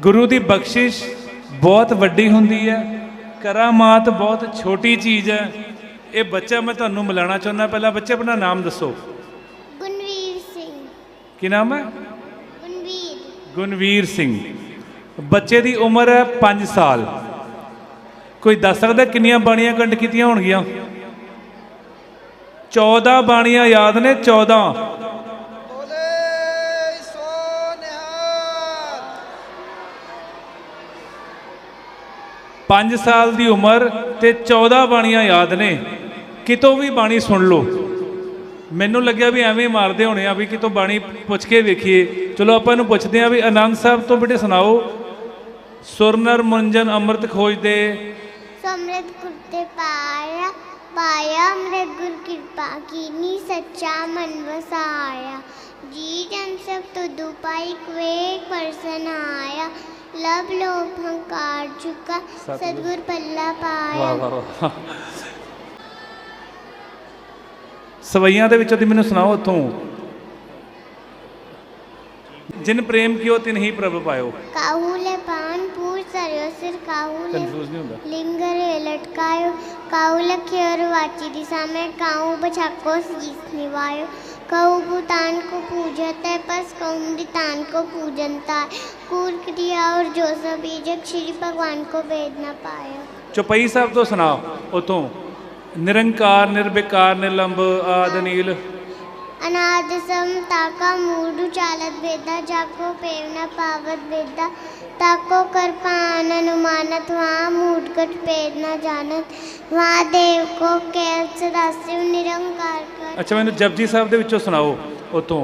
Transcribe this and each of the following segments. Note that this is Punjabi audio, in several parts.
ਗੁਰੂ ਦੀ ਬਖਸ਼ਿਸ਼ ਬਹੁਤ ਵੱਡੀ ਹੁੰਦੀ ਹੈ। ਕਰਾਮਾਤ ਬਹੁਤ ਛੋਟੀ ਚੀਜ਼ ਹੈ। ਇਹ ਬੱਚਾ ਮੈਂ ਤੁਹਾਨੂੰ ਮਿਲਾਣਾ ਚਾਹੁੰਦਾ। ਪਹਿਲਾਂ ਬੱਚੇ ਆਪਣਾ ਨਾਮ ਦੱਸੋ। ਗੁਣਵੀਰ ਸਿੰਘ। ਕੀ ਨਾਮ ਹੈ? ਗੁਣਵੀਰ ਗੁਣਵੀਰ ਸਿੰਘ। ਬੱਚੇ ਦੀ ਉਮਰ ਹੈ 5 ਸਾਲ। ਕੋਈ ਦੱਸ ਸਕਦਾ ਕਿੰਨੀਆਂ ਬਾਣੀਆਂ ਕੰਠ ਕੀਤੀਆਂ ਹੋਣਗੀਆਂ? 14 ਬਾਣੀਆਂ ਯਾਦ ਨੇ 14 5 ਸਾਲ ਦੀ ਉਮਰ ਤੇ 14 ਬਾਣੀਆਂ ਯਾਦ ਨੇ। ਕਿਤੋਂ ਵੀ ਬਾਣੀ ਸੁਣ ਲਓ। ਮੈਨੂੰ ਲੱਗਿਆ ਵੀ ਐਵੇਂ ਮਾਰਦੇ ਹੋਣੇ ਆ ਵੀ ਕਿਤੋਂ ਬਾਣੀ ਪੁੱਛ ਕੇ ਵੇਖੀਏ। ਚਲੋ ਆਪਾਂ ਇਹਨੂੰ ਪੁੱਛਦੇ ਆ ਵੀ ਆਨੰਦ ਸਾਹਿਬ ਤੋਂ ਬੇਟੇ ਸੁਣਾਓ। ਸੁਰਨਰ ਮੁੰਜਨ ਅੰਮ੍ਰਿਤ ਖੋਜਦੇ ਸਮਰਤ ਕੁਰਤੇ ਪਾਇਆ ਪਾਇਆ ਅਮਰੇ ਗੁਰ ਕਿਰਪਾ ਕੀਨੀ, ਸੱਚਾ ਮਨ ਵਸਾਇਆ। ਸਭ ਤੁਧੁ ਪਾਈ ਕਵੇ ਪਰਸਨ ਆਇਆ। ਲਬ ਲੋਭ ਹੰਕਾਰ ਚੁਕਾ ਸਤਿਗੁਰ। ਪੱਲਾ ਪਾਇਆ। ਵਾਹ ਵਾਹ ਸਵਈਆਂ ਦੇ ਵਿੱਚੋਂ ਦੀ ਮੈਨੂੰ ਸੁਣਾਓ ਉੱਥੋਂ। ਜਿਨ ਪ੍ਰੇਮ ਕੀਓ ਤਿਨ ਹੀ ਪ੍ਰਭ ਪਾਇਓ। ਕਾਹੂਲੇ सर्यो सिर काऊ कंफ्यूज नहीं होता लिंग रे लटकायो काऊ लखे और वाची दिशा में काऊ बछाको जीस निवायो कऊ भूतान को पूजत है पस कौमृतान को पूजनता कूर क्रिया और जो सब बीजक श्री भगवान को भेद न पायो ਚੁਪਈ ਸਾਹਿਬ ਤੋਂ ਸੁਣਾਓ ਉਤੋਂ ਨਿਰੰਕਾਰ ਨਿਰਵਿਕਾਰ ਨਿਲੰਬ ਆਦਿ ਨੀਲ अनाद समता का मूड चालत वेदा जाको पेव न पावत वेदा ताको कर पान अनुमानत वहाँ मूडगट पेद न जानत वहाँ देव को कैल सदाशिव निरंकार कर ਅੱਛਾ ਮੈਨੂੰ ਜਪਜੀ ਸਾਹਿਬ ਦੇ ਵਿੱਚੋਂ ਸੁਣਾਓ ਉਤੋਂ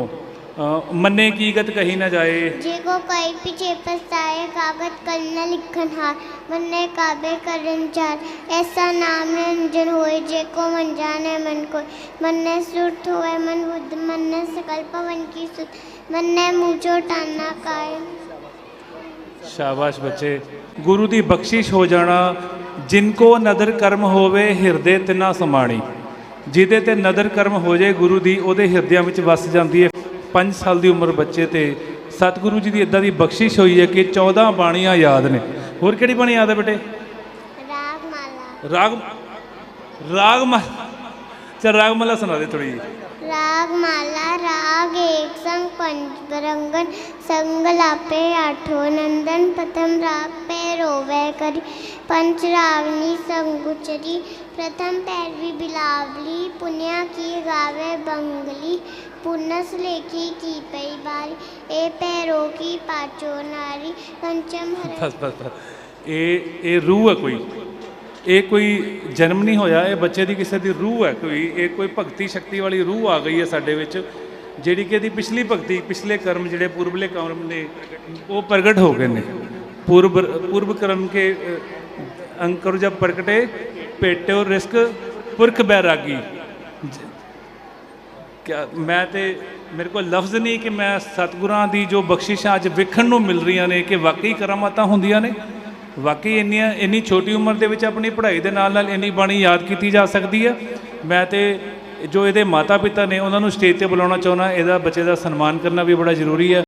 ਮੰਨੇ ਕੀਗਤ ਕਹੀ ਨਾ ਜਾਏ। ਜੇ ਕੋ ਕੋਈ ਪਿਛੇ ਪਸਾਏ ਕਾਗਤ ਕਰਨਾ ਲਿਖਨ ਹਾਰ ਮੰਨੇ ਕਾਬੇ ਕਰਨ ਚਾਰ। ਐਸਾ ਨਾਮ ਰੰਜਨ ਹੋਏ ਜੇ ਕੋ ਮਨ ਜਾਣੇ ਮਨ ਕੋ ਮੰਨੇ ਸੁਰਤ ਹੋਏ ਮਨ ਬੁੱਧ ਮੰਨੇ ਸਕਲ ਪਵਨ ਕੀ ਸੁਤ ਮੰਨੇ ਮੂਝੋ ਟਾਨਾ ਕਾਇ ਸ਼ਾਬਾਸ਼ ਬੱਚੇ। ਗੁਰੂ ਦੀ ਬਖਸ਼ਿਸ਼ ਹੋ ਜਾਣਾ ਜਿਨ ਕੋ ਨਦਰ ਕਰਮ ਹੋਵੇ ਹਿਰਦੇ ਤਿਨਾ ਸਮਾਣੀ ਜਿਹਦੇ ਤੇ ਨਦਰ ਕਰਮ ਹੋ ਜਾਏ ਗੁਰੂ ਦੀ ਉਹਦੇ ਹਿਰਦਿਆਂ ਵਿੱਚ ਵਸ ਜਾਂਦੀ ਹੈ 5 ਸਾਲ ਦੀ ਉਮਰ ਬੱਚੇ ਤੇ ਸਤਿਗੁਰੂ ਜੀ ਦੀ ਇਦਾਂ ਦੀ ਬਖਸ਼ਿਸ਼ ਹੋਈ ਹੈ ਕਿ 14 ਬਾਣੀਆਂ ਯਾਦ ਨੇ। ਹੋਰ ਕਿਹੜੀ ਬਾਣੀ ਯਾਦ ਹੈ ਬੇਟੇ? ਰਾਗਮਾਲਾ ਰਾਗ ਰਾਗਮਾਲਾ ਚਲ ਰਾਗਮਾਲਾ ਸੁਣਾ ਦੇ ਥੋੜੀ ਰਾਗਮਾਲਾ ਰਾਗ ਏਕ ਸੰਗ ਪੰਚ ਬਰੰਗਨ ਸੰਗ ਲਾਪੇ ਆਠੋ ਨੰਦਨ, ਪਤਮ ਰਾਗ ਪੇ ਰੋਵੇ ਕਰੀ। पंच रागनी संगुचरी प्रथम पैरवी बिलावली पुण्या की गावे बंगली पुनस लेखी की पई बारी ए पैरों की पाचो नारी पंचम हर ਬਸ ਬਸ ਬਸ ਇਹ ਇਹ ਰੂਹ ਹੈ ਕੋਈ ਇਹ ਕੋਈ ਜਨਮ ਨਹੀਂ ਹੋਇਆ ਇਹ ਬੱਚੇ ਦੀ ਕਿਸੇ ਦੀ ਰੂਹ ਹੈ ਕੋਈ ਇਹ ਕੋਈ ਭਗਤੀ ਸ਼ਕਤੀ ਵਾਲੀ ਰੂਹ ਆ ਗਈ ਹੈ ਸਾਡੇ ਵਿੱਚ ਜਿਹੜੀ ਕਿ ਇਹਦੀ ਪਿਛਲੀ ਭਗਤੀ ਪਿਛਲੇ ਕਰਮ ਜਿਹੜੇ ਪੂਰਬਲੇ ਕਰਮ ਨੇ ਉਹ ਪ੍ਰਗਟ ਹੋ ਗਏ ਨੇ ਪੂਰਬ ਪੂਰਬ ਕਰਮ ਕੇ ਅ, ਅੰਕਰ ਜਬ ਪ੍ਰਗਟੇ ਪੇਟਿਓ ਰਿਸਕ ਪੁਰਖ ਬੈਰਾਗੀ ਕਿਆ ਮੈਂ ਤੇ ਮੇਰੇ ਕੋਲ ਲਫ਼ਜ਼ ਨਹੀਂ ਕਿ ਮੈਂ ਸਤਿਗੁਰਾਂ ਦੀ ਜੋ ਬਖਸ਼ਿਸ਼ਾਂ ਅੱਜ ਵੇਖਣ ਨੂੰ ਮਿਲ ਰਹੀਆਂ ਨੇ ਕਿ ਵਾਕਈ ਕਰਾਮਾਤਾਂ ਹੁੰਦੀਆਂ ਨੇ ਵਾਕਈ ਇੰਨੀਆਂ ਇੰਨੀ ਛੋਟੀ ਉਮਰ ਦੇ ਵਿੱਚ ਆਪਣੀ ਪੜ੍ਹਾਈ ਦੇ ਨਾਲ ਨਾਲ ਇੰਨੀ ਬਾਣੀ ਯਾਦ ਕੀਤੀ ਜਾ ਸਕਦੀ ਹੈ ਮੈਂ ਤੇ ਜੋ ਇਹਦੇ ਮਾਤਾ ਪਿਤਾ ਨੇ ਉਹਨਾਂ ਨੂੰ ਸਟੇਜ ਤੇ ਬੁਲਾਉਣਾ ਚਾਹੁੰਦਾ ਇਹਦਾ ਬੱਚੇ ਦਾ ਸਨਮਾਨ ਕਰਨਾ ਵੀ ਬੜਾ ਜ਼ਰੂਰੀ ਹੈ